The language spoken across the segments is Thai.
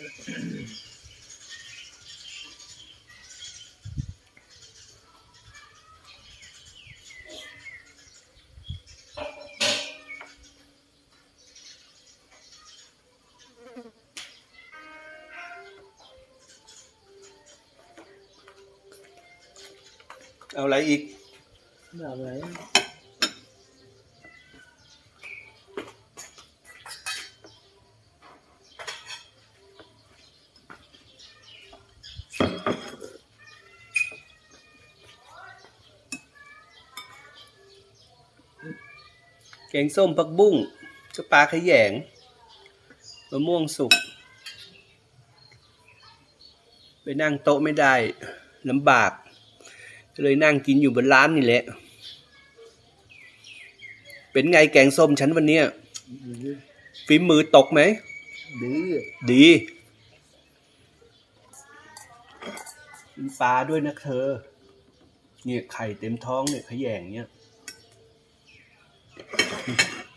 เอาอะไรอีกแบบไหนแงส้มผักบุ้งกับปลาขยงมะม่วงสุก ไปนั่งโต๊ะไม่ได้ลำบาก ก็เลยนั่งกินอยู่บนร้านนี่แหละ เป็นไงแกงส้มฉันวันเนี้ยดีฝีมือตกไหม ดี ดีมีปลาด้วยนะเธอ เนี่ยไข่เต็มท้องเนี่ยขยงเนี่ย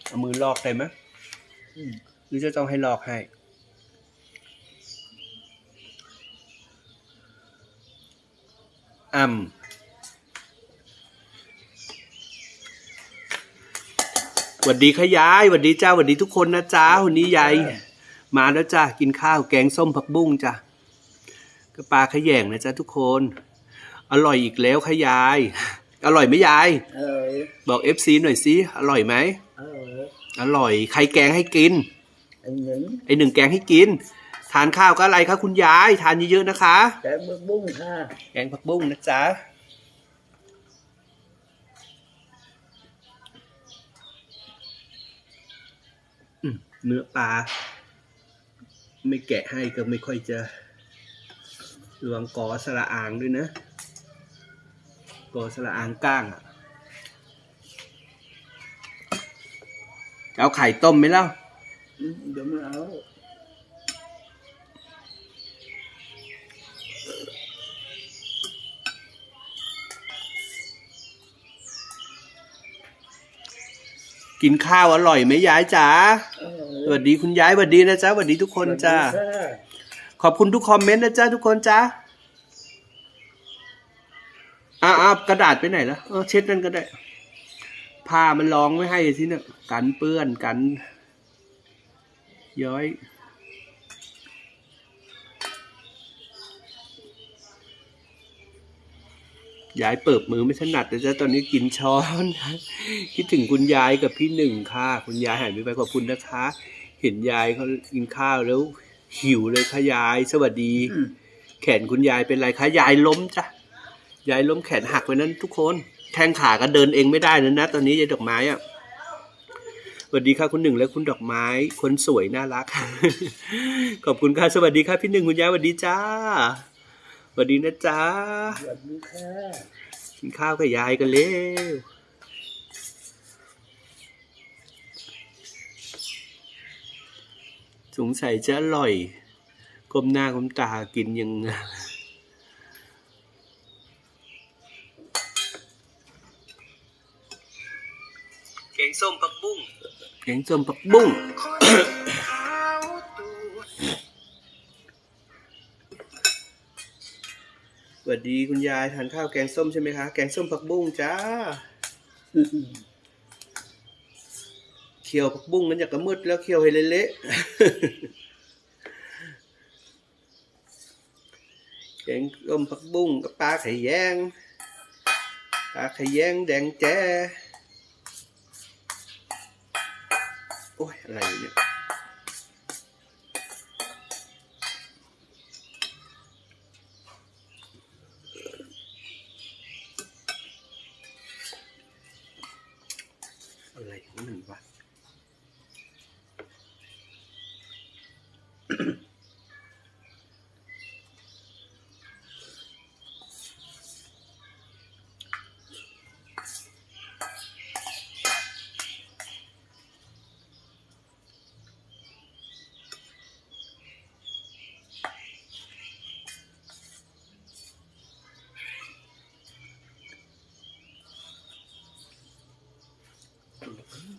เอามือลอกได้ไหมหรือจะต้องให้ลอกให้อ่ำหวัดดีค่ะยายหวัดดีจ้าหวัดดีทุกคนนะจ้าวันนี้ยายมาแล้วจ้ากินข้าวแกงส้มผักบุ้งจ้ะก็ปลาขยงนะจ้าทุกคน อร่อยอีกแล้วค่ะยาย อร่อยไหมยายเออบอกเอฟซีหน่อยสิอร่อยไหมเอออร่อย ใครแกงให้กินอันหนึ่งไอหนึ่งแกงให้กิน ทานข้าวก็อะไรคะคุณยาย ทานเยอะๆนะคะ แกงผักบุ้งค่ะ แกงผักบุ้งนะจ๊ะอืมเนื้อปลาไม่แกะให้ก็ไม่ค่อยจะระวังกอสละอางด้วยนะ กอสละอางก้างอะจะเอาไข่ต้มไหมเล่าอืมเดี๋ยวมาเอากินข้าวอร่อยไหมยายจ๋าเอสวัสดีคุณยายสวัสดีนะจ๊ะสวัสดีทุกคนจ้าสวัสดีค่ะขอบคุณทุกคอมเมนต์นะจ๊ะทุกคนจ้า อ้าวอ้าวกระดาษไปไหนแล้วเช็ดนั่นก็ได้ผ้ามันรองไม่ให้สิเนี่ยกันเปื้อนกัน ย้อย ยายเปิบมือไม่ถนัดนะจ๊ะตอนนี้กินช้อน คิดถึงคุณยายกับพี่หนึ่งค่ะ คุณยายหายไปขอบคุณนะคะ เห็นยายเขากินข้าวแล้วหิวเลยค่ะยาย สวัสดีอืมแขนคุณยายเป็นไรคะยายล้มจ้ะ ยายล้มแขนหักไปนั้นทุกคนแทงขาก็เดินเองไม่ได้แล้วนะตอนนี้ยายดอกไม้อะสวัสดีค่ะคุณหนึ่งและคุณดอกไม้ คนสวยน่ารัก ขอบคุณค่ะสวัสดีค่ะพี่หนึ่งคุณยายสวัสดีจ้าสวัสดีนะจ้าสวัสดีค่ะกินข้าวกับยายกันเร็วสงสัยจะอร่อยก้มหน้าก้มตากินยัง แกงส้มผักบุ้ง แก งส้มผักบุ้งสวัสดีคุณยายทานข้าวแกงส้มใช่ไหมคะ แกงส้มผักบุ้งจ้าเคี่ยวผักบุ้งนั้นอยากกระมืดแล้วเคี่ยวให้เละๆแกงส้มผักบุ้งกับปลาไข่แยงปลาไข่แยงแดงแจ้ โอ้ย อะไรวะเนี่ย อะไรของมันวะ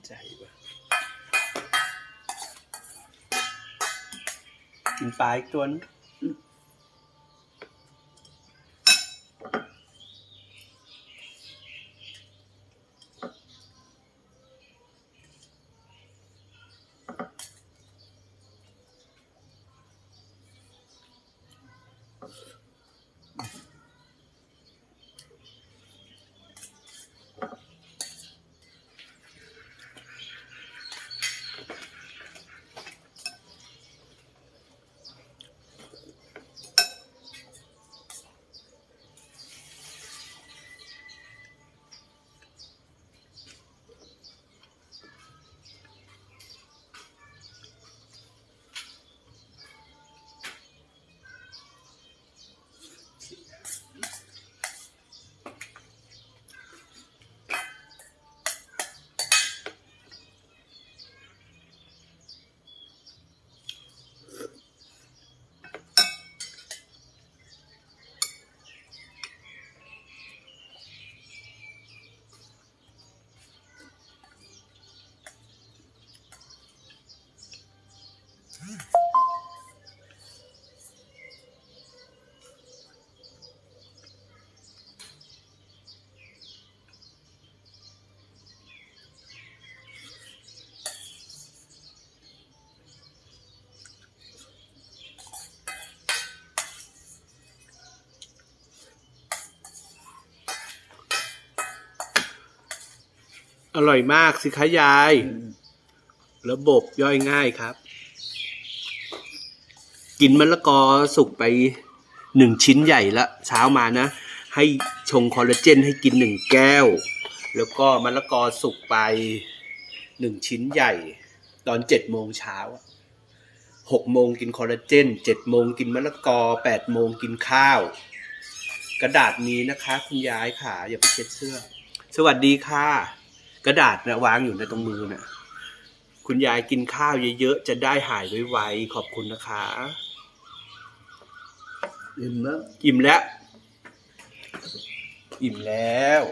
ใจวะกินปลาอีกตัวนึง อร่อยมากสิคะยาย ระบบย่อยง่ายครับ กินมะละกอสุกไปหนึ่งชิ้นใหญ่ละเช้ามานะ ให้ชงคอลลาเจนให้กินหนึ่งแก้ว แล้วก็มะละกอสุกไปหนึ่งชิ้นใหญ่ ตอนเจ็ดโมงเช้าหกโมงกินคอลลาเจนเจ็ดโมงกินมะละกอแปดโมงกินข้าว กระดาษมีนะคะ คุณยายค่ะอย่าไปเช็ดเสื้อ สวัสดีค่ะ กระดาษนะวางอยู่ในตรงมือนะคุณยายกินข้าวเยอะๆ จะได้หายไวๆ ขอบคุณนะคะ อิ่มแล้ว อิ่มแล้ว อิ่มแล้ว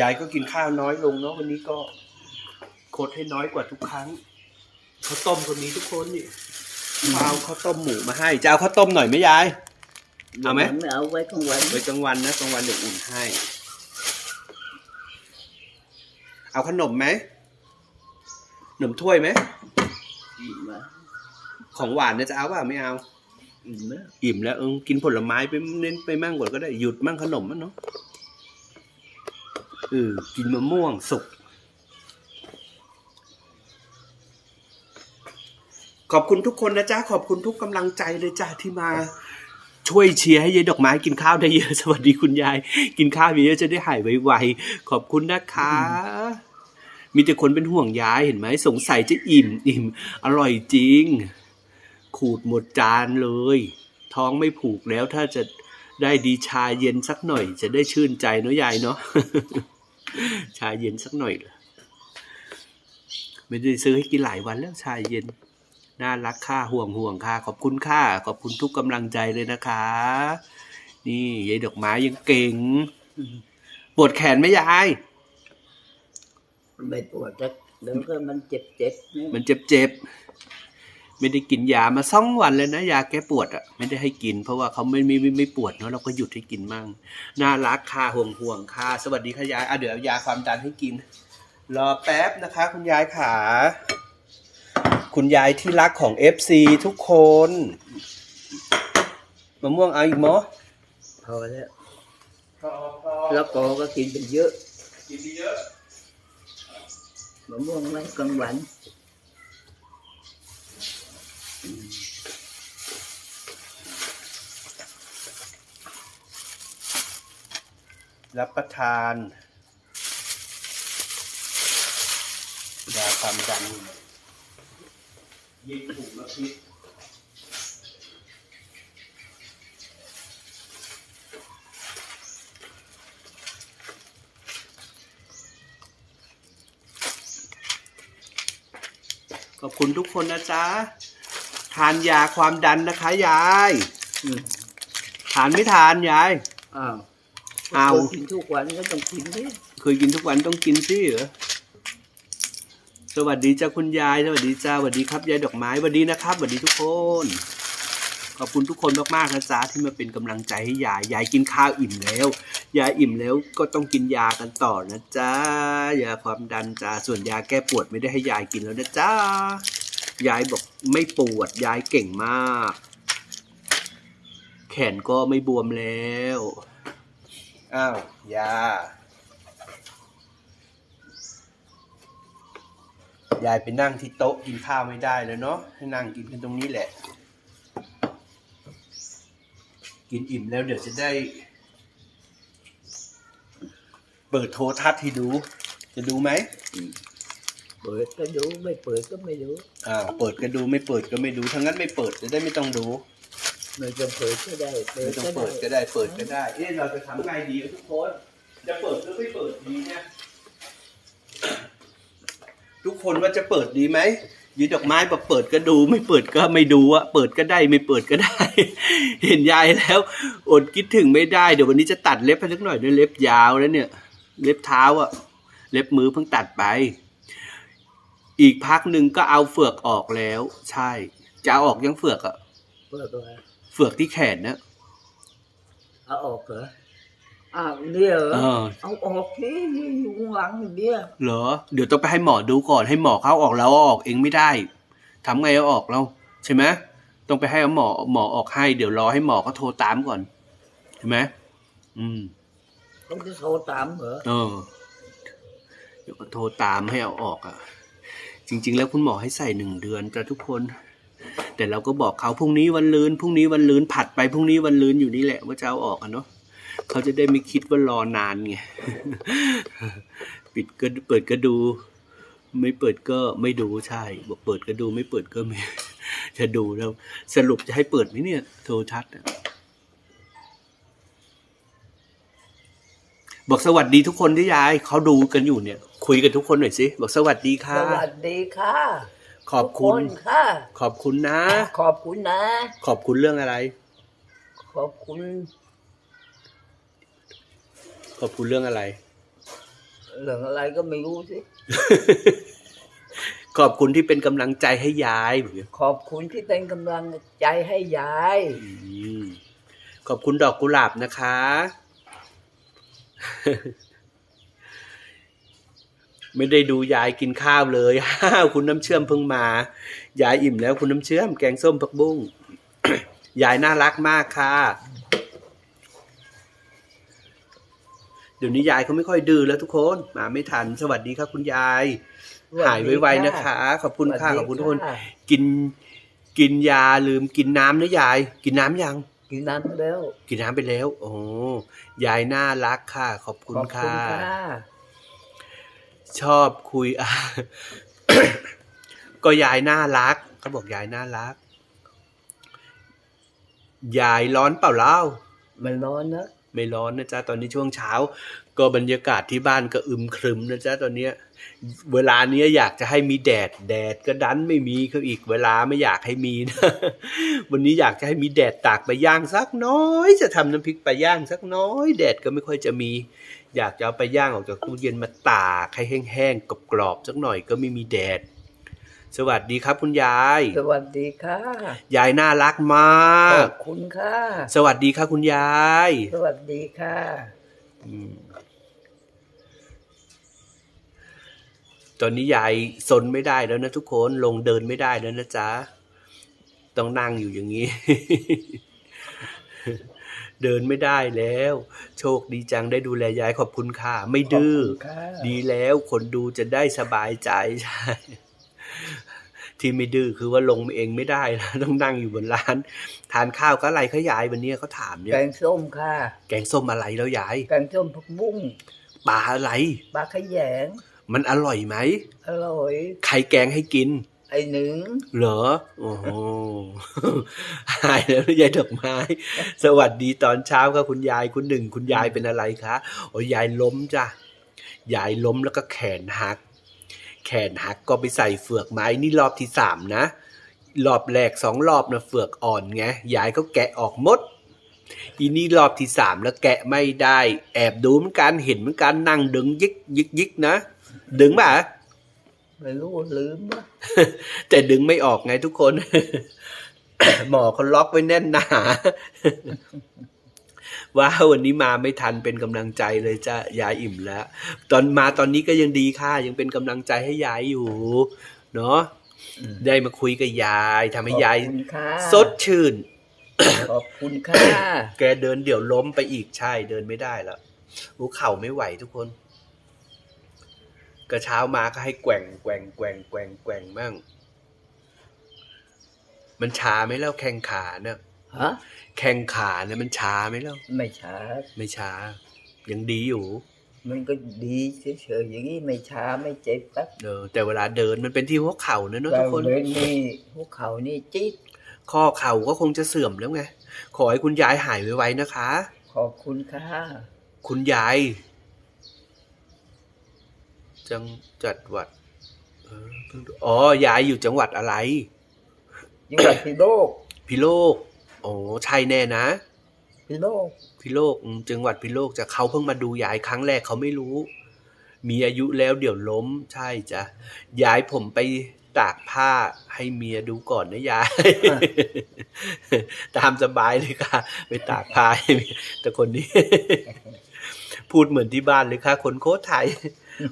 ยายก็กินข้าวน้อยลงเนาะวันนี้ก็คดให้น้อยกว่าทุกครั้งข้าวต้มก็มีทุกคนนี่เอาข้าวต้มหมูมาให้ จะเอาข้าวต้มหน่อยไหมยาย เอาไหมไม่เอาไว้ข้างวัน ไว้กลางวันนะกลางวันเดี๋ยวอุ่นให้ เอาขนมไหมขนมถ้วยไหมอิ่มแล้วของหวานเนี่ยจะเอาเปล่าไม่เอา อิ่มแล้วอิ่มแล้วเออกินผลไม้ไปเน้นไปมั่งก่อนก็ได้หยุดมั่งขนมมันเนาะเออกินมะม่วงสุก ขอบคุณทุกคนนะจ๊ะ ขอบคุณทุกกำลังใจเลยจ้ะที่มา ช่วยเชียร์ให้ยายดอกไม้กินข้าวได้เยอะ สวัสดีคุณยาย กินข้าวเยอะจะได้หายไวๆขอบคุณนะคะ มีแต่คนเป็นห่วงยายเห็นไหมสงสัยจะอิ่มอิ่มอร่อยจริง ขูดหมดจานเลย ท้องไม่ผูกแล้วถ้าจะได้ดีชาเย็นสักหน่อย จะได้ชื่นใจเนาะยายเนาะชาเย็นสักหน่อยเหรอไม่ได้ซื้อให้กินหลายวันแล้วชาเย็น น่ารักค่าห่วงห่วงค่าขอบคุณค่าขอบคุณทุกกำลังใจเลยนะคะ นี่ยายดอกไม้ยังเก่งปวดแขนไหมยายไม่ปวดแล้วเดี๋ยวก็มันเจ็บเจ็บๆเนี่ยมันเจ็บเจ็บๆไม่ได้กินยามาสองวันเลยนะยาแก้ปวดอะไม่ได้ให้กิน เพราะว่าเขาไม่ไม่ไม่ไม่ปวดเนาะเราก็หยุดให้กินมั่งน่ารักค่ะห่วงห่วงค่ะสวัสดีค่ะยายอะเดี๋ยวเอายาความดันให้กิน รอแป๊บนะคะ คุณยายขา คุณยายที่รักของเอฟซีทุกคนมะม่วงเอาอีกมั้ยพอแล้วแล้วก็ก็กินไปเยอะ กินเยอะมะม่วงไว้กลางวันรับประทานยาความดัน ยิงถุงละพิษขอบคุณทุกคนนะจ๊ะ ทานยาความดันนะคะยายอืมทานไม่ทานยาย อ้าวเอากินทุกวันก็ต้องกินดิ เคยกินทุกวันต้องกินสิเหรอ สวัสดีจ้าคุณยาย สวัสดีจ้าสวัสดีครับยายดอกไม้สวัสดีนะครับสวัสดีทุกคน ขอบคุณทุกคนมากๆนะจ๊ะที่มาเป็นกำลังใจให้ยาย ยายกินข้าวอิ่มแล้ว ยายอิ่มแล้วก็ต้องกินยากันต่อนะจ๊ะ ยาความดันจ้าส่วนยาแก้ปวดไม่ได้ให้ยายกินแล้วนะจ๊ะ ยายบอกไม่ปวด ยายเก่งมาก แขนก็ไม่บวมแล้ว อ้าวยา ยายไปนั่งที่โต๊ะกินข้าวไม่ได้เลยเนาะให้นั่งกินกันตรงนี้แหละ กินอิ่มแล้วเดี๋ยวจะได้ เปิดโทรทัศน์ให้ดู จะดูไหมเปิดก็ดูไม่เปิดก็ไม่ดูอ่าวเปิดก็ดูไม่เปิดก็ไม่ดูทั้งนั้นไม่เปิดจะได้ไม่ต้องดูไม่ต้องเปิดก็ได้เปิไม่ดต้องก็เปิดก็ได้ได้เปิดก็ได้เอ๊ะเราจะทำไงดีทุกคนจะเปิดหรือไม่เปิดดีเนี่ย ทุกคนว่าจะเปิดดีไหมยีดอกไม้บอกเปิดก็ดู ไม่เปิดก็ไม่ดูอะเปิดก็ได้ไม่เปิดก็ได้ เห็นยายแล้วอดคิดถึงไม่ได้เดี๋ยววันนี้จะตัดเล็บให้สักหน่อยด้วยเล็บยาวแล้วเนี่ย เล็บเท้าอะเล็บมือเพิ่งตัดไป อีกพักหนึ่งก็เอาเฟือกออกแล้ว ใช่ จะเอาออกยังเฟือกอะเปิดก็เฟือกที่แขนนะเอาออกเหรอ อ้าวเนี่ยเหรอเออ เอาออกที่นี่อยู่ข้างหลังเนี่ยเหรอ เดี๋ยวต้องไปให้หมอดูก่อนให้หมอเขาเอาออกแล้วเอาออกเองไม่ได้ทำไงเอาออกเราใช่ไหมต้องไปให้หมอหมอออกให้เดี๋ยวรอให้หมอเขาโทรตามก่อนใช่ไหมอืม ต้องจะโทรตามเหรอเออเดี๋ยวก็โทรตามให้เอาออกอะ จริง ๆ แล้วคุณหมอให้ใส่หนึ่งเดือนจ้ะทุกคน แต่เราก็บอกเขาพรุ่งนี้วันลืนพรุ่งนี้วันลืนผัดไปพรุ่งนี้วันลืนอยู่นี่แหละว่าจะเอาออกอะเนาะ เขาจะได้ไม่คิดว่ารอนานไง ปิดก็เปิดก็ดู ไม่เปิดก็ไม่ดูใช่ บอกเปิดก็ดูไม่เปิดก็ไม่ จะดูแล้ว สรุปจะให้เปิดไหมเนี่ย โทรทัศน์อะบอกสวัสดีทุกคนที่ยายเขาดูกันอยู่เนี่ย คุยกันทุกคนหน่อยสิ บอกสวัสดีสค่ะวัสดีค่ะ ขอบคุณทุกนค่ะ ขอบคุณนะ ขอบคุณนะ ขอบคุณเรื่องอะไร ขอบคุณ ขอบคุณเรื่องอะไร เรื่องอะไรก็ไม่รู้สิ ขอบคุณที่เป็นกำลังใจให้ยายบอกอย่างนี้ขอบคุณที่เป็นกำลังใจให้ยาย อืมขอบคุณดอกกุหลาบนะคะ ไม่ได้ดูยายกินข้าวเลยอ้าวคุณน้ำเชื่อมเพิ่งมา ยายอิ่มแล้วคุณน้ำเชื่อม แกงส้มผักบุ้ง ยายน่ารักมากค่ะ เดี๋ยวนี้ยายเขาไม่ค่อยดื้อแล้วทุกคน มาไม่ทัน สวัสดีครับคุณยาย หายไวๆนะคะ ขอบคุณค่ะ ขอบคุณทุกคน กิน กินยาลืมกินน้ำนะยาย กินน้ำยัง กินน้ำแล้ว กินน้ำไปแล้ว โอ้ยายน่ารักค่ะ ขอบคุณขอบคุณค่ะค่ะ ชอบคุยอะก็ยายน่ารักเขาบอกยายน่ารัก ยายร้อนเปล่าเล่ามันร้อนนะ ไม่ร้อนนะจ๊ะตอนนี้ช่วงเช้า ก็บรรยากาศที่บ้านก็อึมครึมนะจ๊ะตอนเนี้ยเวลาเนี้ยอยากจะให้มีแดดแดดก็ดันไม่มีเขาอีกเวลาไม่อยากให้มีนะวันนี้อยากจะให้มีแดดตากไปย่างสักน้อย จะทำน้ำพริกไปย่างสักน้อย แดดก็ไม่ค่อยจะมี อยากจะเอาไปย่างออกจากตู้เย็นมาตากให้แห้งๆกรอบๆสักหน่อยก็ไม่มีแดด สวัสดีครับคุณยาย สวัสดีค่ะ ยายน่ารักมขาอกบคุณค่ะ สวัสดีค่ะคุณยาย สวัสดีค่ะอืมตอนนี้ยายซนไม่ได้แล้วนะทุกคนลงเดินไม่ได้แล้วนะจ๊ะ ต้องนั่งอยู่อย่างนี้ เดินไม่ได้แล้ว โชคดีจังได้ดูแลยายขอบคุณค่ะ ไม่ดื้อขอบคุณค่ะดีแล้วคนดูจะได้สบายใจใช่ ที่ไม่ดื้อคือว่าลงเองไม่ได้แล้วต้องนั่งอยู่บนร้าน ทานข้าวก็อะไรเขายายวันนี้เขาถามเนี่แกยงส้มค่ะ แกงส้มอะไรแล้วยายแกงส้มผักบุ้งปลาอะไรปลาขยง มันอร่อยไหมอร่อยใครแกงให้กินไอ้หนึ่งเหรอ โอ้โหหายแล้วยายดอกไม้ สวัสดีตอนเช้าครับคุณยายคุณหนึ่ง คุณยายเป็นอะไรคะ โอ้ยยายล้มจ้ะ ยายล้มแล้วก็แขนหัก แขนหักก็ไปใส่เฟือกไม้นี่รอบที่สามนะ รอบแรกสองรอบนะเฟือกอ่อนไงยายก็แกะออกหมดอีนี่รอบที่สามแล้วแกะไม่ได้ แอบดูเหมือนกันเห็นเหมือนกันนั่งดึงยิกยิกยิกนะ ดึงป่ะไม่รู้ลืมวะแต่ดึงไม่ออกไงทุกคน หมอเขาล็อกไว้แน่นหนา ว่าวันนี้มาไม่ทันเป็นกำลังใจเลยจ้ะยายอิ่มแล้ว ตอนมาตอนนี้ก็ยังดีค่ะ ยังเป็นกำลังใจให้ยายอยู่ เนาะอืมได้มาคุยกับยายทำให้ยายขอบคุณค่ะสดชื่นขอบคุณค่ะแกเดินเดี๋ยวล้มไปอีกใช่เดินไม่ได้แล้วหัวเข่าไม่ไหวทุกคนก็เช้ามาก็ให้แกว่งแกว่งแกว่งแกว่งแกว่งมั่งมันชาไหมแล้วแข้งขาเนี่ย ฮะแข้งขาเนี่ยมันชาไหมแล้วไม่ช้า ไม่ชายังดีอยู่ มันก็ดีเฉยๆอย่างนี้ไม่ช้าไม่เจ็บแป๊บเออแต่เวลาเดินมันเป็นที่หัวเข่านะเนอะเราทุกคนเดินนี่หัวเข่านี่จี๊ดข้อเข่าก็คงจะเสื่อมแล้วไงขอให้คุณยายหายไวๆนะคะ ขอบคุณค่ะ คุณยาย จังจัดหวัดเออเพิ่งดูอ๋อยายอยู่จังหวัดอะไรยังไงพี่โลกพิโลก โอ้ใช่แน่นะพี่โลกพิโลกอืมจังหวัดพิโลกจะเขาเพิ่งมาดูยายครั้งแรกเขาไม่รู้ มีอายุแล้วเดี๋ยวล้ม ใช่จ้ะยายผมไปตากผ้าให้เมียดูก่อนนะยาย ตามสบายเลยค่ะ ไปตากผ้าให้เมียแต่คนนี้ พูดเหมือนที่บ้านเลยค่ะ คนโค้ชไทย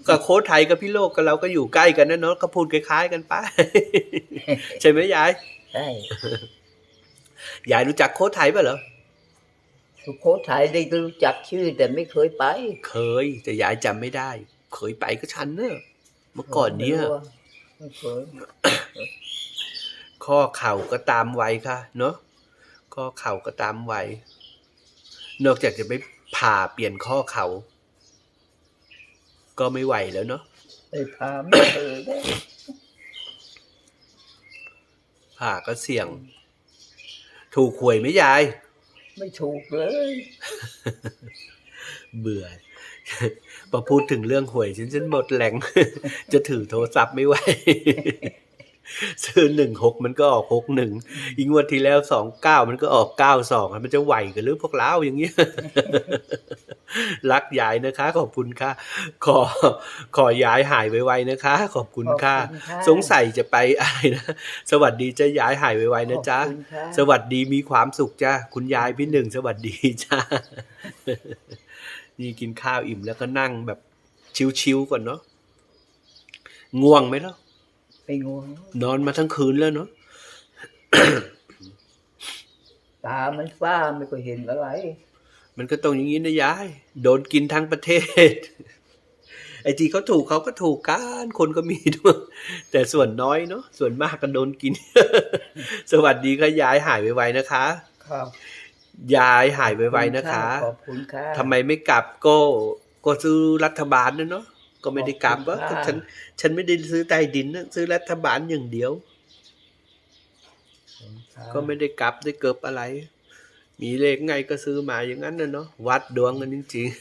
กับโค้ชไทยกับพี่โลกกับเราก็อยู่ใกล้กันนะเนาะก็พูดคล้ายๆกันไปใช่ไหมยายใช่ ยายรู้จักโค้ชไทยป่ะเหรอสุโขทัยได้รู้จักชื่อแต่ไม่เคยไป เคย แต่ยายจำไม่ได้ เคยไปก็ชันเนอะเมื่อก่อนเนี้ยไม่เคยข้อเข่าก็ตามวัยค่ะ เนาะข้อเข่าก็ตามวัยนอกจากจะไปผ่าเปลี่ยนข้อเข่าก็ไม่ไหวแล้วเนาะไปพาไม่เคยได้ผ่าก็เสี่ยง ถูกหวยไหมยาย ไม่ถูกเลย เบื่อพอพูดถึงเรื่องหวยฉันฉันหมดแรง จะถือโทรศัพท์ไม่ไหว ซื้อหนึ่งหกมันก็ออกหกหนึ่งอีกงวดที่แล้วสองเก้ามันก็ออกเก้าสองมันจะไหวกันหรือพวกเราอย่างเงี้ยรักยายนะคะ ขอบคุณค่ะ ขอขอยายหายไวๆนะคะ ขอบคุณค่ะขอบคุณค่ะสงสัยจะไปอะไรนะสวัสดีจ้ายายหายไวๆนะจ๊ะขอบคุณค่ะสวัสดีมีความสุขจ้าคุณยายพี่หนึ่งสวัสดีจ้านี่กินข้าวอิ่มแล้วก็นั่งแบบชิวๆก่อนเนาะง่วงไหมล่ะ ไปงวงนอนมาทั้งคืนแล้วเนาะตามันฟ้าไม่ก็เห็นอะไร มันก็ต้องอย่างนี้นะยาย โดนกินทั้งประเทศ ไอ้ที่เขาถูกเขาก็ถูกกันคนก็มีด้วย แต่ส่วนน้อยเนาะส่วนมากก็โดนกิน สวัสดีค่ะยายหายไวๆนะคะ ครับยายหายไวๆนะคะขอบคุณค่ะทำไมไม่กลับก็ก็ซื้อรัฐบาลนะเนาะ ก็ไม่ได้กลับขอบว่าคุณค่ะฉัน ฉันไม่ได้ซื้อใต้ดินนะซื้อรัฐบาลอย่างเดียว ก็ไม่ได้กลับได้เกิบอะไร มีเลขไงก็ซื้อมาอย่างนั้นนะเนาะวัดดวงกันจริงๆ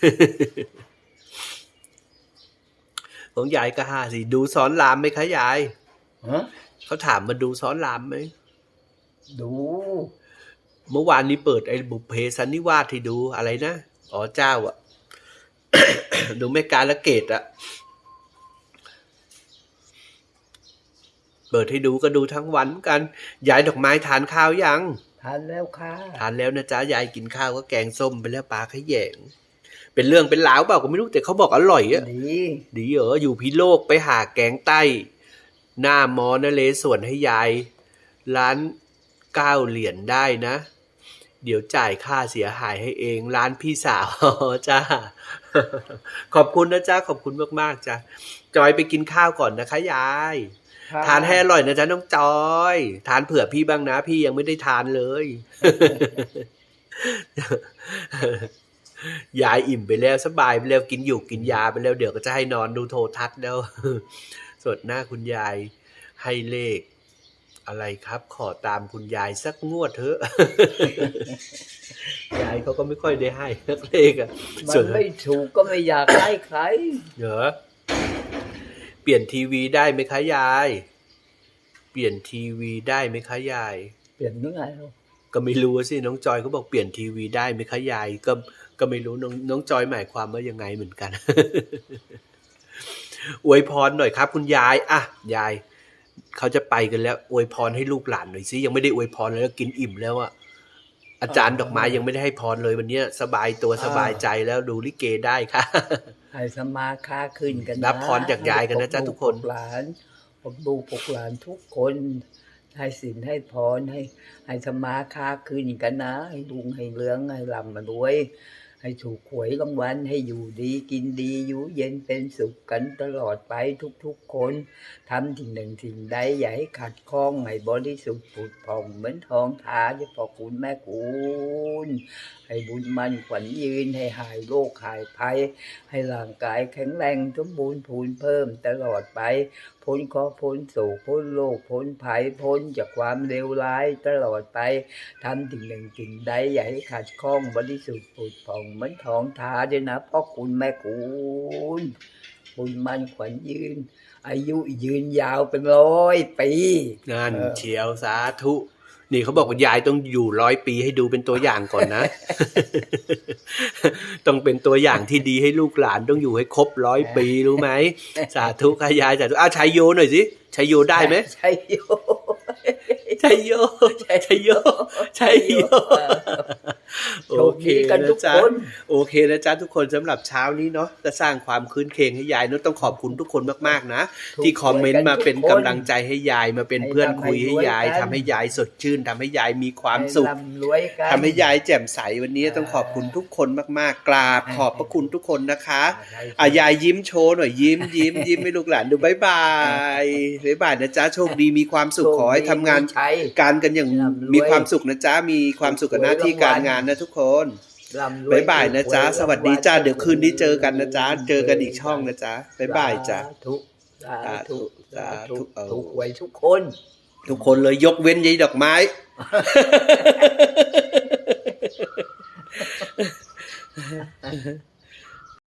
ของยายก็ห้าสิดูสอนรามไหมคะยายฮะเขาถามมาดูสอนรามไหมดู เมื่อวานนี้เปิดไอ้บุพเพสันนิวาสที่ดูอะไรนะอ๋อเจ้าอะ ดูแม่การละเกตอะเปิดให้ดูก็ดูทั้งวันเหมือนกันยายดอกไม้ทานข้าวยังทานแล้วค่ะทานแล้วนะจ๊ะยายกินข้าวก็แกงส้มไปแล้วปลาขยง เป็นเรื่องเป็นราวเปล่าก็ไม่รู้แต่เขาบอกอร่อยอะดีดีเหรออยู่พิโลกไปหาแกงใต้ หน้ามอนเลสวนให้ยาย ร้านเก้าเหรียญได้นะ เดี๋ยวจ่ายค่าเสียหายให้เอง ร้านพี่สาวจ้า ขอบคุณนะจ๊ะขอบคุณมากๆจ้ะจอยไปกินข้าวก่อนนะคะยายค่ะทานให้อร่อยนะจ๊ะน้องจอย ทานเผื่อพี่บ้างนะ พี่ยังไม่ได้ทานเลยยายอิ่มไปแล้วสบายไปแล้วกินอยู่กินยาไปแล้วเดี๋ยวก็จะให้นอนดูโทรทัศน์แล้วสดหน้าคุณยายให้เลข อะไรครับ ขอตามคุณยายสักงวดเถอะ ยายเขาก็ไม่ค่อยได้ให้สักเลขอะมัส่วนนไม่ถูกก็ไม่อยากได้ใครเหรอเปลี่ยนทีวีได้ไหมคะยาย เปลี่ยนทีวีได้ไหมคะยาย เปลี่ยนเมื่อไงลูกก็ไม่รู้สิน้องจอยเขาบอกเปลี่ยนทีวีได้ไหมคะยายก็ก็ไม่รู้น้องน้องจอยหมายความว่ายังไงเหมือนกันอวยพรหน่อยครับ คุณยายอะยาย เขาจะไปกันแล้ว อวยพรให้ลูกหลานหน่อยสิยังไม่ได้อวยพรเลยกินอิ่มแล้วอะอาจารย์ดอกไม้ยังไม่ได้ให้พรเลยวันเนี้ยสบายตัวสบายใจแล้วดูลิเกได้ค่ะให้สมาค้าขึ้นกันนะรับพรจากยายกันนะจ๊ะทุกคนพวหลานพวกลูกพวกหลานทุกคนให้สินให้พรให้ให้สมาค้าขึ้นกันนะ ให้ลุงให้เลื้องให้ลำมารวย ให้ถูกหวยรางวัลให้อยู่ดีกินดีอยู่เย็นเป็นสุขกันตลอดไปทุกๆคนทำสิ่งหนึ่งสิ่งใดอย่าให้ขัดข้องให้บริสุทธิ์ผุดผ่องเหมือนทองทาจะพอคุณแม่คุณให้บุญมันขวัญยืนให้หายโรคหายภัย ให้ร่างกายแข็งแรงสมบูรณ์พูนเพิ่มตลอดไป พ้นเคราะห์พ้นโศกพ้นโรคพ้นภัยพ้นจากความเลวร้ายตลอดไปทำสิ่งหนึ่งสิ่งใดอย่าให้ขาดข้องบริสุทธิ์ผุดผ่องเหมือนทองทาด้วยนะพ่อคุณแม่คุณบุญมันขวัญยืน อายุยืนยาวเป็นร้อยปีนั่นเออเชียวสาธุ นี่เขาบอกว่ายายต้องอยู่ร้อยปีให้ดูเป็นตัวอย่างก่อนนะ ต้องเป็นตัวอย่างที่ดีให้ลูกหลานต้องอยู่ให้ครบร้อยปีรู้ไหมสาธุค่ะยายสาธุอ้าวชัยโยหน่อยสิชัยโยได้ไหมใช่โยชัยโยชัยโยชัยโย โชคดีกันทุกจ๊ะคนโอเคนะจ๊ะทุกคนสำหรับเช้านี้เนาะจะสร้างความคืนเคงให้ยายเนาะต้องขอบคุณทุกคนมากๆนะ ที่คอมเมนต์มาเป็นกำลังใจให้ยายมาเป็นเพื่อนคุยให้ยายทำให้ยายสดชื่นทำให้ยายมีความสุขให้ร่ำรวยกันทำให้ยายแจ่มใสวันนี้ต้องขอบคุณทุกคนมากๆ กราบขอบพระคุณทุกคนนะคะอะยายยิ้มโชว์หน่อยยิ้มยิ้มยิ้มให้ลูกหลานดูบายบายบายบายนะจ๊ะโชคดีมีความสุขขอให้ทำงานใช้การกันอย่างร่ำรวยมีความสุขนะจ๊ะมีความสุขกับหน้าที่การงานนะทุกคนร่ำรวบายบายนะจ๊ะถูกหสวัสดีจ้า เดี๋ยวคืนนี้เจอกันนะจ๊ะ เจอกันอีกช่องนะจ๊ะบายบายจ้ะสธุสาธุสาธุสาธุเออถูกหวยทุกคน ทุกคนเลยยกเว้นยายดอกไม้